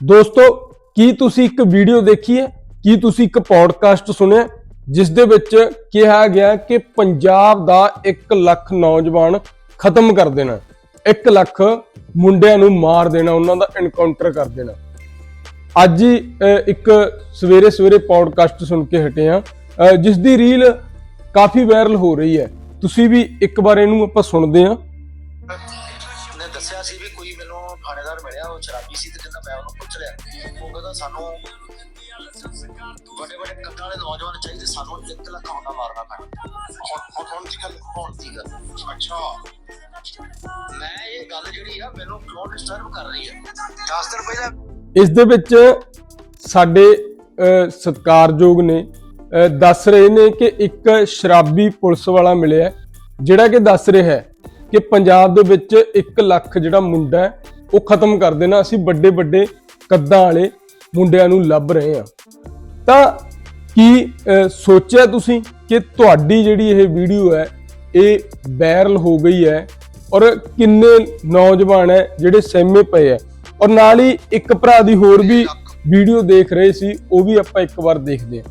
ਦੋਸਤੋ, ਕੀ ਤੁਸੀਂ ਇੱਕ ਵੀਡੀਓ ਦੇਖੀ ਹੈ? ਕੀ ਤੁਸੀਂ ਇੱਕ ਪੋਡਕਾਸਟ ਸੁਣਿਆ ਜਿਸ ਦੇ ਵਿੱਚ ਕਿਹਾ ਗਿਆ ਕਿ ਪੰਜਾਬ ਦਾ 1 ਲੱਖ ਨੌਜਵਾਨ ਖਤਮ ਕਰ ਦੇਣਾ 1 ਲੱਖ ਮੁੰਡਿਆਂ ਨੂੰ ਮਾਰ ਦੇਣਾ, ਉਹਨਾਂ ਦਾ ਐਨਕਾਊਂਟਰ ਕਰ ਦੇਣਾ ਅੱਜ ਹੀ ਇੱਕ ਸਵੇਰੇ ਸਵੇਰੇ ਪੋਡਕਾਸਟ ਸੁਣ ਕੇ ਹਟੇ ਆ ਜਿਸ ਦੀ ਰੀਲ ਕਾਫੀ ਵਾਇਰਲ ਹੋ ਰਹੀ ਹੈ। ਤੁਸੀਂ ਵੀ ਇੱਕ ਵਾਰ ਇਹਨੂੰ ਆਪਾਂ ਸੁਣਦੇ ਹਾਂ। ਨੇ ਦੱਸਿਆ ਸੀ ਵੀ ਕੋਈ ਮੈਨੂੰ ਥਾਣੇਦਾਰ ਮਿਲਿਆ ਉਹ ਸ਼ਰਾਬੀ ਸੀ ਤੇ ਕਹਿੰਦਾ ਮੈਂ ਉਹਨੂੰ ਪੁੱਛ ਲਿਆ ਉਹ ਕਹਿੰਦਾ ਸਾਨੂੰ ਵੱਡੇ ਵੱਡੇ ਕੱਦਾਂ ਵਾਲੇ ਨੌਜਵਾਨ ਚਾਹੀਦੇ ਸਾਨੂੰ 1 ਲੱਖ ਆਉਂਦਾ ਮਾਰਨਾ ਪੈਣਾ। ਹੁਣ ਹੁਣ ਦੀ ਗੱਲ ਹੁਣ ਦੀ ਗੱਲ। ਅੱਛਾ। ਮੈਂ ਇਹ ਗੱਲ ਜਿਹੜੀ ਆ ਮੈਨੂੰ ਕਿਉਂ ਡਿਸਟਰਬ ਕਰ ਰਹੀ ਹੈ 10 ਦਿਨ ਪਹਿਲਾਂ ਇਸ ਦੇ ਵਿੱਚ ਸਾਡੇ ਅਹ, ਸਤਿਕਾਰਯੋਗ ਨੇ ਦੱਸ ਰਹੇ ਨੇ ਕਿ ਇੱਕ ਸ਼ਰਾਬੀ ਪੁਲਿਸ ਵਾਲਾ ਮਿਲਿਆ ਜਿਹੜਾ ਕਿ ਦੱਸ ਰਿਹਾ ਹੈ ਕਿ ਪੰਜਾਬ ਦੇ ਵਿੱਚ 1 ਲੱਖ ਜਿਹੜਾ ਮੁੰਡਾ ਹੈ ਉਹ ਖਤਮ ਕਰ ਦੇਣਾ। ਅਸੀਂ ਵੱਡੇ ਵੱਡੇ ਕੱਦਾਂ ਵਾਲੇ ਮੁੰਡਿਆਂ ਨੂੰ ਲੱਭ ਰਹੇ ਹਾਂ। ਤਾਂ ਕੀ ਸੋਚਿਆ ਤੁਸੀਂ ਕਿ ਤੁਹਾਡੀ ਜਿਹੜੀ ਇਹ ਵੀਡੀਓ ਹੈ ਇਹ ਵਾਇਰਲ ਹੋ ਗਈ ਹੈ ਔਰ ਕਿੰਨੇ ਨੌਜਵਾਨ ਹੈ ਜਿਹੜੇ ਸਹਿਮੇ ਪਏ ਹੈ? ਔਰ ਨਾਲ ਹੀ ਇੱਕ ਭਰਾ ਦੀ ਹੋਰ ਵੀ ਵੀਡੀਓ ਦੇਖ ਰਹੇ ਸੀ ਉਹ ਵੀ ਆਪਾਂ ਇੱਕ ਵਾਰ ਦੇਖਦੇ ਹਾਂ।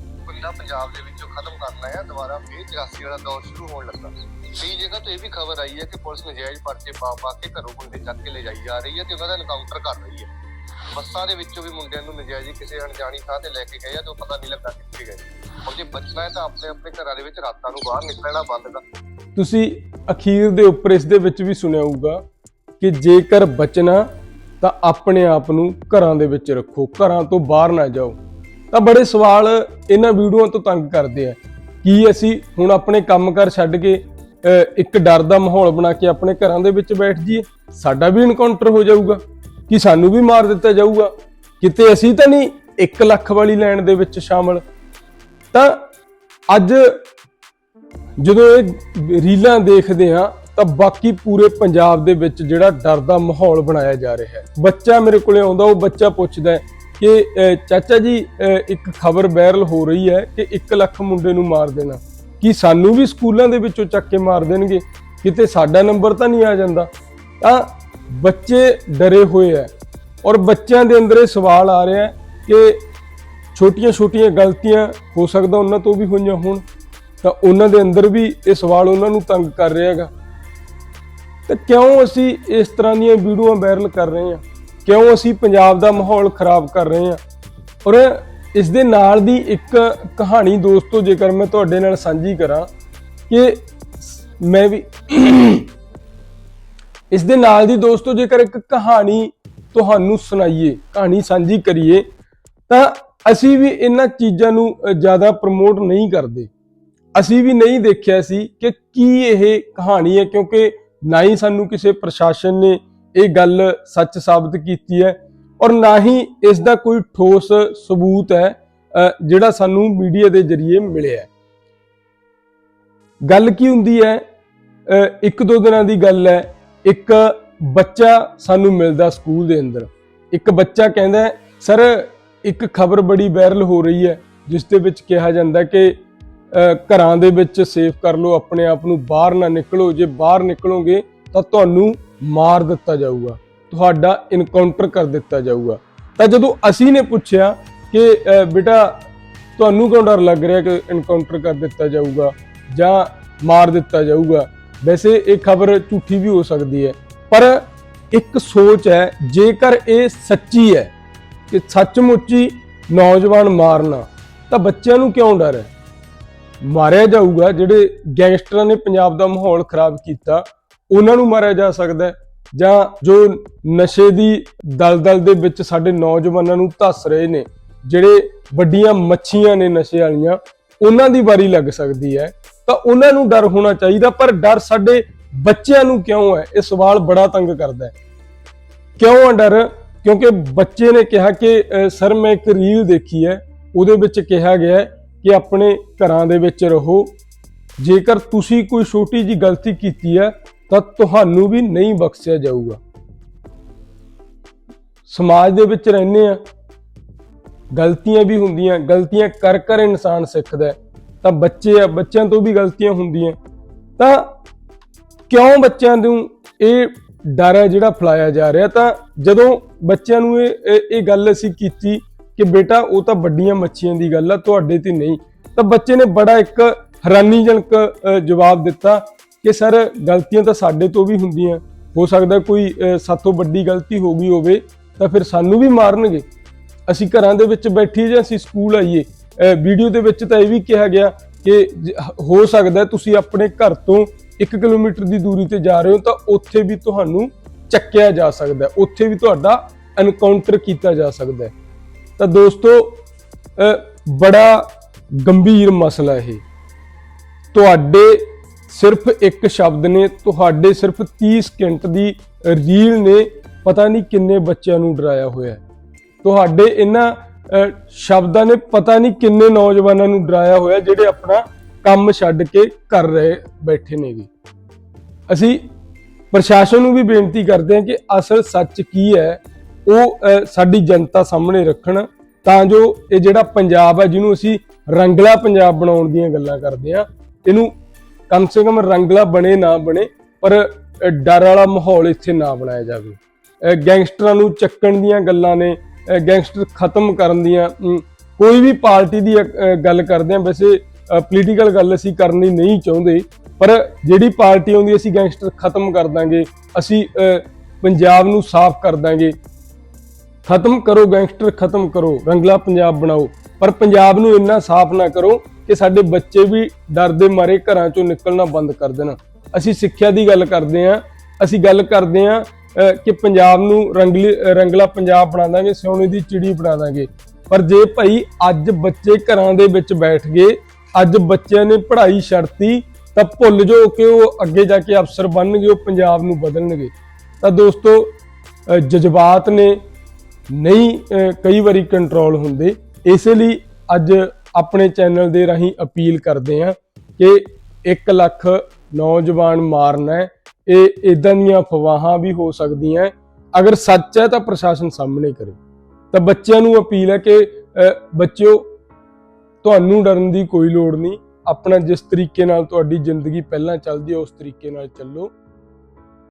ਪੰਜਾਬ ਦੇ ਵਿੱਚੋਂ ਦੁਬਾਰਾ ਫੇਰ 84 ਵਾਲਾ ਦੌਰ ਸ਼ੁਰੂ ਹੋਣ ਲੱਗਾ। ਕਈ ਜਗ੍ਹਾ ਤੋਂ ਇਹ ਵੀ ਖਬਰ ਆਈ ਹੈ ਕਿ ਪੁਲਿਸ ਨਜਾਇਜ਼ ਪਰਚੇ ਪਾ ਪਾ ਕੇ ਘਰੋਂ ਬੰਦੇ ਚੱਕ ਕੇ ਲੈ ਜਾਈ ਜਾ ਰਹੀ ਹੈ ਤੇ ਉਹਨਾਂ ਦਾ ਐਨਕਾਊਂਟਰ ਕਰ ਰਹੀ ਹੈ। ਬੱਸਾਂ ਦੇ ਵਿੱਚੋਂ ਵੀ ਮੁੰਡਿਆਂ ਨੂੰ ਨਜਾਇਜ਼ ਕਿਸੇ ਅਣਜਾਣੀ ਥਾਂ ਤੇ ਲੈ ਕੇ ਗਏ ਆ ਤੇ ਉਹ ਪਤਾ ਨਹੀਂ ਲੱਗਾ ਕਿੱਥੇ ਗਏ। ਹੁਣ ਜੇ ਬਚਣਾ ਹੈ ਤਾਂ ਆਪਣੇ ਆਪਣੇ ਘਰਾਂ ਦੇ ਵਿੱਚ ਰਾਤਾਂ ਨੂੰ ਬਾਹਰ ਨਿਕਲਣਾ ਬੰਦ ਕਰ। ਤੁਸੀਂ ਅਖੀਰ ਦੇ ਉੱਪਰ ਇਸ ਦੇ ਵਿੱਚ ਵੀ ਸੁਣਿਆ ਹੋਊਗਾ ਕਿ ਜੇਕਰ ਬਚਣਾ ਤਾਂ ਆਪਣੇ ਆਪ ਨੂੰ ਘਰਾਂ ਦੇ ਵਿੱਚ ਰੱਖੋ, ਘਰਾਂ ਤੋਂ ਬਾਹਰ ਨਾ ਜਾਓ। ਤਾਂ ਬੜੇ ਸਵਾਲ ਇਹਨਾਂ ਵੀਡੀਓਆਂ ਤੋਂ ਤੰਗ ਕਰਦੇ ਆ। ਕੀ ਅਸੀਂ ਹੁਣ ਆਪਣੇ ਕੰਮਕਾਰ ਛੱਡ ਕੇ ਅਹ, ਇੱਕ ਡਰ ਦਾ ਮਾਹੌਲ ਬਣਾ ਕੇ ਆਪਣੇ ਘਰਾਂ ਦੇ ਵਿੱਚ ਬੈਠ ਜਾਈਏ? ਸਾਡਾ ਵੀ ਇਨਕਾਊਂਟਰ ਹੋ ਜਾਊਗਾ। ਕਿ ਸਾਨੂੰ ਵੀ ਮਾਰ ਦਿੱਤਾ ਜਾਊਗਾ? ਕਿਤੇ ਅਸੀਂ ਤਾਂ ਨਹੀਂ 1 ਲੱਖ ਵਾਲੀ ਲੈਣ ਦੇ ਵਿੱਚ ਸ਼ਾਮਲ? ਤਾਂ ਅੱਜ ਜਦੋਂ ਇਹ ਰੀਲਾਂ ਦੇਖਦੇ ਆ ਤਾਂ ਬਾਕੀ ਪੂਰੇ ਪੰਜਾਬ ਦੇ ਵਿੱਚ ਜਿਹੜਾ ਡਰ ਦਾ ਮਾਹੌਲ ਬਣਾਇਆ ਜਾ ਰਿਹਾ ਹੈ। ਬੱਚਾ ਮੇਰੇ ਕੋਲੇ ਆਉਂਦਾ ਉਹ ਬੱਚਾ ਪੁੱਛਦਾ ਕਿ ਚਾਚਾ ਜੀ ਇੱਕ ਖਬਰ ਵਾਇਰਲ ਹੋ ਰਹੀ ਹੈ ਕਿ 1 ਲੱਖ ਮੁੰਡੇ ਨੂੰ ਮਾਰ ਦੇਣਾ। ਕੀ ਸਾਨੂੰ ਵੀ ਸਕੂਲਾਂ ਦੇ ਵਿੱਚੋਂ ਚੱਕ ਕੇ ਮਾਰ ਦੇਣਗੇ? ਕਿਤੇ ਸਾਡਾ ਨੰਬਰ ਤਾਂ ਨਹੀਂ ਆ ਜਾਂਦਾ? ਤਾਂ ਬੱਚੇ ਡਰੇ ਹੋਏ ਆ ਔਰ ਬੱਚਿਆਂ ਦੇ ਅੰਦਰ ਇਹ ਸਵਾਲ ਆ ਰਿਹਾ ਕਿ ਛੋਟੀਆਂ-ਛੋਟੀਆਂ ਗਲਤੀਆਂ ਹੋ ਸਕਦਾ ਉਹਨਾਂ ਤੋਂ ਵੀ ਹੋਈਆਂ ਹੋਣ। ਤਾਂ ਉਹਨਾਂ ਦੇ ਅੰਦਰ ਵੀ ਇਹ ਸਵਾਲ ਉਹਨਾਂ ਨੂੰ ਤੰਗ ਕਰ ਰਿਹਾ ਹੈਗਾ। ਤੇ ਕਿਉਂ ਅਸੀਂ ਇਸ ਤਰ੍ਹਾਂ ਦੀਆਂ ਵੀਡੀਓਆਂ ਵਾਇਰਲ ਕਰ ਰਹੇ ਹਾਂ? ਕਿਉਂ ਅਸੀਂ ਪੰਜਾਬ ਦਾ ਮਾਹੌਲ ਖਰਾਬ ਕਰ ਰਹੇ ਹਾਂ? ਔਰ ਇਸ ਦੇ ਨਾਲ ਦੀ ਇੱਕ ਕਹਾਣੀ ਦੋਸਤੋ, ਜੇਕਰ ਮੈਂ ਤੁਹਾਡੇ ਨਾਲ ਸਾਂਝੀ ਕਰਾਂ ਕਿ ਮੈਂ ਵੀ ਇਸ ਦੇ ਨਾਲ ਦੀ ਦੋਸਤੋ, ਜੇਕਰ ਇੱਕ ਕਹਾਣੀ ਤੁਹਾਨੂੰ ਸੁਣਾਈਏ, ਕਹਾਣੀ ਸਾਂਝੀ ਕਰੀਏ, ਤਾਂ ਅਸੀਂ ਵੀ ਇਹਨਾਂ ਚੀਜ਼ਾਂ ਨੂੰ ਜ਼ਿਆਦਾ ਪ੍ਰਮੋਟ ਨਹੀਂ ਕਰਦੇ। ਅਸੀਂ ਵੀ ਨਹੀਂ ਦੇਖਿਆ ਸੀ ਕਿ ਕੀ ਇਹ ਕਹਾਣੀ ਹੈ, ਕਿਉਂਕਿ ਨਾ ਹੀ ਸਾਨੂੰ ਕਿਸੇ ਪ੍ਰਸ਼ਾਸਨ ਨੇ ਇਹ ਗੱਲ ਸੱਚ ਸਾਬਤ ਕੀਤੀ ਹੈ ਔਰ ਨਾ ਹੀ ਇਸ ਦਾ ਕੋਈ ਠੋਸ ਸਬੂਤ ਹੈ ਜਿਹੜਾ ਸਾਨੂੰ ਮੀਡੀਆ ਦੇ ਜ਼ਰੀਏ ਮਿਲਿਆ ਹੈ। ਗੱਲ ਕੀ ਹੁੰਦੀ ਹੈ? ਇੱਕ ਦੋ ਦਿਨਾਂ ਦੀ ਗੱਲ ਹੈ। ਇੱਕ ਬੱਚਾ ਸਾਨੂੰ ਮਿਲਦਾ ਸਕੂਲ ਦੇ ਅੰਦਰ। ਇੱਕ ਬੱਚਾ ਕਹਿੰਦਾ, ਸਰ, ਇੱਕ ਖਬਰ ਬੜੀ ਵਾਇਰਲ ਹੋ ਰਹੀ ਹੈ, ਜਿਸ ਦੇ ਵਿੱਚ ਕਿਹਾ ਜਾਂਦਾ ਕਿ ਘਰਾਂ ਦੇ ਵਿੱਚ ਸੇਫ ਕਰ ਲਓ, ਆਪਣੇ ਆਪ ਨੂੰ ਬਾਹਰ ਨਾ ਨਿਕਲੋ। ਜੇ ਬਾਹਰ ਨਿਕਲੋਗੇ ਤਾਂ ਤੁਹਾਨੂੰ ਮਾਰ ਦਿੱਤਾ ਜਾਊਗਾ, ਤੁਹਾਡਾ ਇਨਕਾਊਂਟਰ ਕਰ ਦਿੱਤਾ ਜਾਊਗਾ। ਤਾਂ ਜਦੋਂ ਅਸੀਂ ਨੇ ਪੁੱਛਿਆ ਕਿ ਬੇਟਾ, ਤੁਹਾਨੂੰ ਕਿਉਂ ਡਰ ਲੱਗ ਰਿਹਾ ਕਿ ਇਨਕਾਊਂਟਰ ਕਰ ਦਿੱਤਾ ਜਾਊਗਾ ਜਾਂ ਮਾਰ ਦਿੱਤਾ ਜਾਊਗਾ? ਵੈਸੇ ਇਹ ਖਬਰ ਝੂਠੀ ਵੀ ਹੋ ਸਕਦੀ ਹੈ, ਪਰ ਇੱਕ ਸੋਚ ਹੈ, ਜੇਕਰ ਇਹ ਸੱਚੀ ਹੈ ਕਿ ਸੱਚਮੁੱਚ ਹੀ ਨੌਜਵਾਨ ਮਾਰਨਾ, ਤਾਂ ਬੱਚਿਆਂ ਨੂੰ ਕਿਉਂ ਡਰ ਹੈ? ਮਾਰਿਆ ਜਾਊਗਾ, ਜਿਹੜੇ ਗੈਂਗਸਟਰਾਂ ਨੇ ਪੰਜਾਬ ਦਾ ਮਾਹੌਲ ਖਰਾਬ ਕੀਤਾ ਉਹਨਾਂ ਨੂੰ ਮਾਰਿਆ ਜਾ ਸਕਦਾ ਹੈ ਜਾਂ ਜੋ ਨਸ਼ੇ ਦੀ ਦਲਦਲ ਦੇ ਵਿੱਚ ਸਾਡੇ ਨੌਜਵਾਨਾਂ ਨੂੰ ਧੱਸ ਰਹੇ ਨੇ, ਜਿਹੜੇ ਵੱਡੀਆਂ ਮੱਛੀਆਂ ਨੇ ਨਸ਼ੇ ਵਾਲੀਆਂ, ਉਹਨਾਂ ਦੀ ਵਾਰੀ ਲੱਗ ਸਕਦੀ ਹੈ। ਤਾਂ ਉਹਨਾਂ ਨੂੰ ਡਰ ਹੋਣਾ ਚਾਹੀਦਾ, ਪਰ ਡਰ ਸਾਡੇ ਬੱਚਿਆਂ ਨੂੰ ਕਿਉਂ ਹੈ? ਇਹ ਸਵਾਲ ਬੜਾ ਤੰਗ ਕਰਦਾ ਹੈ। ਕਿਉਂ ਆ ਡਰ? ਕਿਉਂਕਿ ਬੱਚੇ ਨੇ ਕਿਹਾ ਕਿ ਸਰ, ਮੈਂ ਇੱਕ ਰੀਲ ਦੇਖੀ ਹੈ। ਉਹਦੇ ਵਿੱਚ ਕਿਹਾ ਗਿਆ ਹੈ ਕਿ ਆਪਣੇ ਘਰਾਂ ਦੇ ਵਿੱਚ ਰਹੋ। ਜੇਕਰ ਤੁਸੀਂ ਕੋਈ ਛੋਟੀ ਜੀ ਗਲਤੀ ਕੀਤੀ ਹੈ ਤਾਂ ਤੁਹਾਨੂੰ ਵੀ ਨਹੀਂ ਬਖਸ਼ਿਆ ਜਾਊਗਾ। ਸਮਾਜ ਦੇ ਵਿੱਚ ਰਹਿੰਦੇ ਆ, ਗਲਤੀਆਂ ਵੀ ਹੁੰਦੀਆਂ, ਗਲਤੀਆਂ ਕਰ ਕਰ ਇਨਸਾਨ ਸਿੱਖਦਾ ਤਾਂ ਬੱਚੇ ਆ, ਬੱਚਿਆਂ ਤੋਂ ਵੀ ਗਲਤੀਆਂ ਹੁੰਦੀਆਂ। ਤਾਂ ਕਿਉਂ ਬੱਚਿਆਂ ਨੂੰ ਇਹ ਡਰ ਹੈ ਜਿਹੜਾ ਫਲਾਇਆ ਜਾ ਰਿਹਾ? ਤਾਂ ਜਦੋਂ ਬੱਚਿਆਂ ਨੂੰ ਇਹ, ਇਹ- ਗੱਲ ਅਸੀਂ ਕੀਤੀ ਕਿ ਬੇਟਾ, ਉਹ ਤਾਂ ਵੱਡੀਆਂ ਮੱਛੀਆਂ ਦੀ ਗੱਲ ਆ, ਤੁਹਾਡੇ ਤੇ ਨਹੀਂ। ਤਾਂ ਬੱਚੇ ਨੇ ਬੜਾ ਇੱਕ ਹੈਰਾਨੀਜਨਕ ਜਵਾਬ ਦਿੱਤਾ ਕਿ ਸਰ ਗਲਤੀਆਂ ਤਾਂ ਸਾਡੇ ਤੋਂ ਵੀ ਹੁੰਦੀਆਂ। ਹੋ ਸਕਦਾ ਕੋਈ ਅ, ਸਾਥੋਂ ਵੱਡੀ ਗਲਤੀ ਹੋ ਗਈ ਹੋਵੇ ਤਾਂ ਫਿਰ ਸਾਨੂੰ ਵੀ ਮਾਰਨਗੇ। ਅਸੀਂ ਘਰਾਂ ਦੇ ਵਿੱਚ ਬੈਠੀਏ ਜਾਂ ਅਸੀਂ ਸਕੂਲ ਆਈਏ। ਵੀਡੀਓ ਦੇ ਵਿੱਚ ਤਾਂ ਇਹ ਵੀ ਕਿਹਾ ਗਿਆ ਕਿ ਜ- ਹੋ ਸਕਦਾ ਤੁਸੀਂ ਆਪਣੇ ਘਰ ਤੋਂ 1 ਕਿਲੋਮੀਟਰ ਦੀ ਦੂਰੀ ਤੇ ਜਾ ਰਹੇ ਹੋ ਤਾਂ ਉੱਥੇ ਵੀ ਤੁਹਾਨੂੰ ਚੱਕਿਆ ਜਾ ਸਕਦਾ। ਉੱਥੇ ਵੀ ਤੁਹਾਡਾ ਐਨਕਾਊਂਟਰ ਕੀਤਾ ਜਾ ਸਕਦਾ। ਤਾਂ ਦੋਸਤੋ ਬੜਾ ਗੰਭੀਰ ਮਸਲਾ ਇਹ। ਤੁਹਾਡੇ ਸਿਰਫ ਇੱਕ ਸ਼ਬਦ ਨੇ, ਤੁਹਾਡੇ ਸਿਰਫ 30 ਸਕਿੰਟ ਦੀ ਰੀਲ ਨੇ, ਪਤਾ ਨਹੀਂ ਕਿੰਨੇ ਬੱਚਿਆਂ ਨੂੰ ਡਰਾਇਆ ਹੋਇਆ ਹੈ। ਤੁਹਾਡੇ ਇਹਨਾਂ ਸ਼ਬਦਾਂ ਨੇ ਪਤਾ ਨਹੀਂ ਕਿੰਨੇ ਨੌਜਵਾਨਾਂ ਨੂੰ ਡਰਾਇਆ ਹੋਇਆ ਜਿਹੜੇ ਆਪਣਾ ਕੰਮ ਛੱਡ ਕੇ ਕਰ ਰਹੇ ਬੈਠੇ ਨੇਗੇ ਅਸੀਂ ਪ੍ਰਸ਼ਾਸਨ ਨੂੰ ਵੀ ਬੇਨਤੀ ਕਰਦੇ ਹਾਂ ਕਿ ਅਸਲ ਸੱਚ ਕੀ ਹੈ, ਉਹ ਸਾਡੀ ਜਨਤਾ ਸਾਹਮਣੇ ਰੱਖਣ, ਤਾਂ ਜੋ ਇਹ ਜਿਹੜਾ ਪੰਜਾਬ ਹੈ, ਜਿਹਨੂੰ ਅਸੀਂ ਰੰਗਲਾ ਪੰਜਾਬ ਬਣਾਉਣ ਦੀਆਂ ਗੱਲਾਂ ਕਰਦੇ ਹਾਂ, ਇਹਨੂੰ ਕਮ ਸੇ ਕਮ ਰੰਗਲਾ ਬਣੇ ਨਾ ਬਣੇ ਪਰ ਡਰ ਵਾਲਾ ਮਾਹੌਲ ਇੱਥੇ ਨਾ ਬਣਾਇਆ ਜਾਵੇ। ਗੈਂਗਸਟਰਾਂ ਨੂੰ ਚੱਕਣ ਦੀਆਂ ਗੱਲਾਂ ਨੇ ਗੈਂਗਸਟਰ ਖਤਮ ਕਰਨ ਦੀਆਂ ਕੋਈ ਵੀ ਪਾਰਟੀ ਦੀ ਅ, ਗੱਲ ਕਰਦੇ ਹਾਂ ਵੈਸੇ ਪੋਲੀਟੀਕਲ ਗੱਲ ਅਸੀਂ ਕਰਨੀ ਨਹੀਂ ਚਾਹੁੰਦੇ ਪਰ ਜਿਹੜੀ ਪਾਰਟੀ ਆਉਂਦੀ ਅਸੀਂ ਗੈਂਗਸਟਰ ਖਤਮ ਕਰ ਦਾਂਗੇ ਅਸੀਂ ਪੰਜਾਬ ਨੂੰ ਸਾਫ਼ ਕਰ ਦਾਂਗੇ। ਖਤਮ ਕਰੋ ਗੈਂਗਸਟਰ ਖਤਮ ਕਰੋ ਰੰਗਲਾ ਪੰਜਾਬ ਬਣਾਓ ਪਰ ਪੰਜਾਬ ਨੂੰ ਇੰਨਾ ਸਾਫ਼ ਨਾ ਕਰੋ ਕਿ ਸਾਡੇ ਬੱਚੇ ਵੀ ਡਰ ਦੇ ਮਾਰੇ ਘਰਾਂ ਚੋਂ ਨਿਕਲਣਾ ਬੰਦ ਕਰ ਦੇਣ। ਅਸੀਂ ਸਿੱਖਿਆ ਦੀ ਗੱਲ ਕਰਦੇ ਹਾਂ। ਅਸੀਂ ਗੱਲ ਕਰਦੇ ਹਾਂ ਕਿ ਪੰਜਾਬ ਨੂੰ ਰੰਗਲੀ, ਰੰਗਲਾ ਪੰਜਾਬ ਬਣਾ ਦਾਂਗੇ, ਸੋਨੇ ਦੀ ਚਿੜੀ ਬਣਾ ਦਾਂਗੇ। ਪਰ ਜੇ ਭਾਈ ਅੱਜ ਬੱਚੇ ਘਰਾਂ ਦੇ ਵਿੱਚ ਬੈਠ ਗਏ, ਅੱਜ ਬੱਚਿਆਂ ਨੇ ਪੜ੍ਹਾਈ ਛੱਡਤੀ, ਤਾਂ ਭੁੱਲ ਜੋ ਕਿ ਉਹ ਅੱਗੇ ਜਾ ਕੇ ਅਫਸਰ ਬਣਨਗੇ, ਉਹ ਪੰਜਾਬ ਨੂੰ ਬਦਲਣਗੇ। ਤਾਂ ਦੋਸਤੋ ਜਜ਼ਬਾਤ ਨੇ ਨਹੀਂ ਕਈ ਵਾਰੀ ਕੰਟਰੋਲ ਹੁੰਦੇ। ਇਸੇ ਲਈ ਅੱਜ ਆਪਣੇ ਚੈਨਲ ਦੇ ਰਾਹੀਂ ਅਪੀਲ ਕਰਦੇ ਹਾਂ ਕਿ 1 ਲੱਖ ਨੌਜਵਾਨ ਮਾਰਨਾ ਇਹ ਇਦਾਂ ਦੀਆਂ ਅਫਵਾਹਾਂ ਵੀ ਹੋ ਸਕਦੀਆਂ ਅਗਰ ਸੱਚ ਹੈ ਤਾਂ ਪ੍ਰਸ਼ਾਸਨ ਸਾਹਮਣੇ ਕਰੇ। ਤਾਂ ਬੱਚਿਆਂ ਨੂੰ ਅਪੀਲ ਹੈ ਕਿ ਅਹ, ਬੱਚਿਓ ਤੁਹਾਨੂੰ ਡਰਨ ਦੀ ਕੋਈ ਲੋੜ ਨਹੀਂ। ਆਪਣਾ ਜਿਸ ਤਰੀਕੇ ਨਾਲ ਤੁਹਾਡੀ ਜ਼ਿੰਦਗੀ ਪਹਿਲਾਂ ਚੱਲਦੀ ਹੈ ਉਸ ਤਰੀਕੇ ਨਾਲ ਚੱਲੋ।